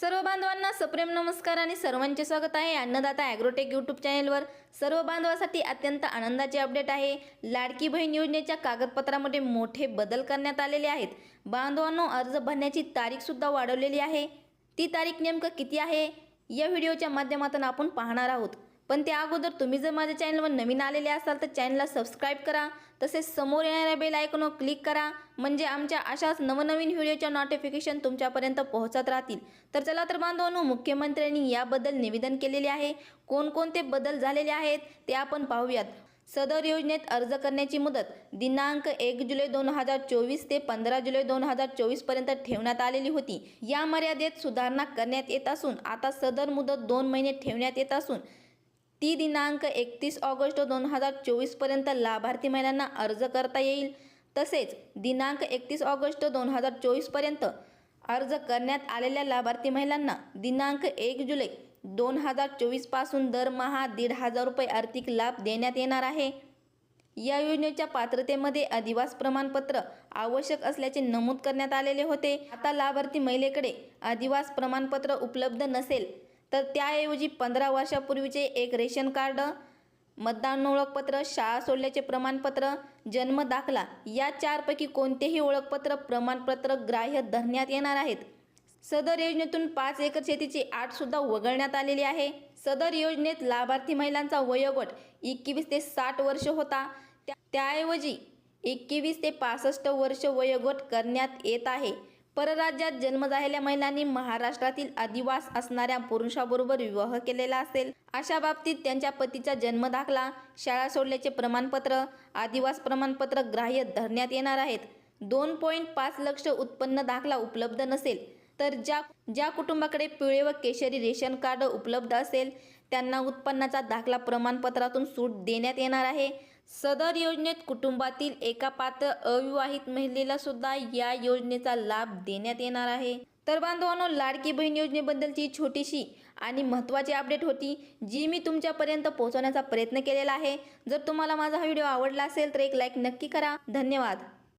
सर्व बांधवांना सप्रेम नमस्कार आणि सर्वांचे स्वागत आहे अन्नदाता ॲग्रोटेक यूट्यूब चॅनेलवर. सर्व बांधवासाठी अत्यंत आनंदाचे अपडेट आहे. लाडकी बहीण योजनेच्या कागदपत्रामध्ये मोठे बदल करण्यात आलेले आहेत. बांधवांनो अर्ज भरण्याची तारीखसुद्धा वाढवलेली आहे. ती तारीख नेमकं किती आहे? या व्हिडिओच्या माध्यमातून आपण पाहणार आहोत. पण त्या अगोदर तुम्ही जर माझ्या चॅनलवर नवीन आलेले असाल तर चॅनलला सबस्क्राईब करा. तसेच समोर येणाऱ्या बेल आयकॉनवर क्लिक करा. म्हणजे आमच्या अशाच नवनवीन व्हिडिओच्या नोटिफिकेशन तुमच्यापर्यंत पोहोचत राहतील. तर चला तर बांधवांनो मुख्यमंत्र्यांनी याबद्दल निवेदन केलेले आहे. कोणकोणते बदल झालेले आहेत ते आपण पाहूयात. सदर योजनेत अर्ज करण्याची मुदत दिनांक एक जुलै दोन हजार चोवीस ते पंधरा जुलै दोन हजार चोवीसपर्यंत ठेवण्यात आलेली होती. या मर्यादेत सुधारणा करण्यात येत असून आता सदर मुदत दोन महिने ठेवण्यात येत असून ती दिनांक एकतीस ऑगस्ट दोन हजार चोवीसपर्यंत लाभार्थी महिलांना अर्ज करता येईल. तसेच दिनांक एकतीस ऑगस्ट दोन हजार चोवीसपर्यंत अर्ज करण्यात आलेल्या लाभार्थी महिलांना दिनांक एक जुलै दोन हजार चोवीसपासून दरमहा दीड हजार रुपये आर्थिक लाभ देण्यात येणार आहे. या योजनेच्या पात्रतेमध्ये अधिवास प्रमाणपत्र आवश्यक असल्याचे नमूद करण्यात आलेले होते. आता लाभार्थी महिलेकडे अधिवास प्रमाणपत्र उपलब्ध नसेल तर त्याऐवजी पंधरा वर्षापूर्वीचे एक रेशन कार्ड मतदान ओळखपत्र शाळा सोडल्याचे प्रमाणपत्र जन्म दाखला या चारपैकी कोणतेही ओळखपत्र प्रमाणपत्र ग्राह्य धरण्यात येणार आहेत. सदर योजनेतून पाच एकर शेतीची आठसुद्धा वगळण्यात आलेली आहे. सदर योजनेत लाभार्थी महिलांचा वयोगट एकवीस ते साठ वर्ष होता. त्या- त्याऐवजी एकवीस ते पासष्ट वर्ष वयोगट करण्यात येत आहे. परराज्यात जन्म झालेल्या महिलांनी महाराष्ट्रातील आदिवास असणाऱ्या पुरुषाबरोबर विवाह केलेला असेल. अशा बाबतीत त्यांच्या पतीचा जन्म दाखला शाळा सोडल्याचे प्रमाणपत्र आदिवास प्रमाणपत्र ग्राह्य धरण्यात येणार आहेत. दोन पॉईंट पाच लक्ष उत्पन्न दाखला उपलब्ध नसेल तर ज्या ज्या कुटुंबाकडे पिवळे व केशरी रेशन कार्ड उपलब्ध असेल त्यांना उत्पन्नाचा दाखला प्रमाणपत्रातून सूट देण्यात येणार आहे. सदर योजनेत कुटुंबातील एका पात्र अविवाहित महिलेला सुद्धा या योजनेचा लाभ देण्यात येणार आहे. तर बांधवांनो लाडकी बहीण योजनेबद्दलची छोटीशी आणि महत्त्वाची अपडेट होती जी मी तुमच्यापर्यंत पोहोचवण्याचा प्रयत्न केलेला आहे. जर तुम्हाला माझा हा व्हिडिओ आवडला असेल तर एक लाईक नक्की करा. धन्यवाद.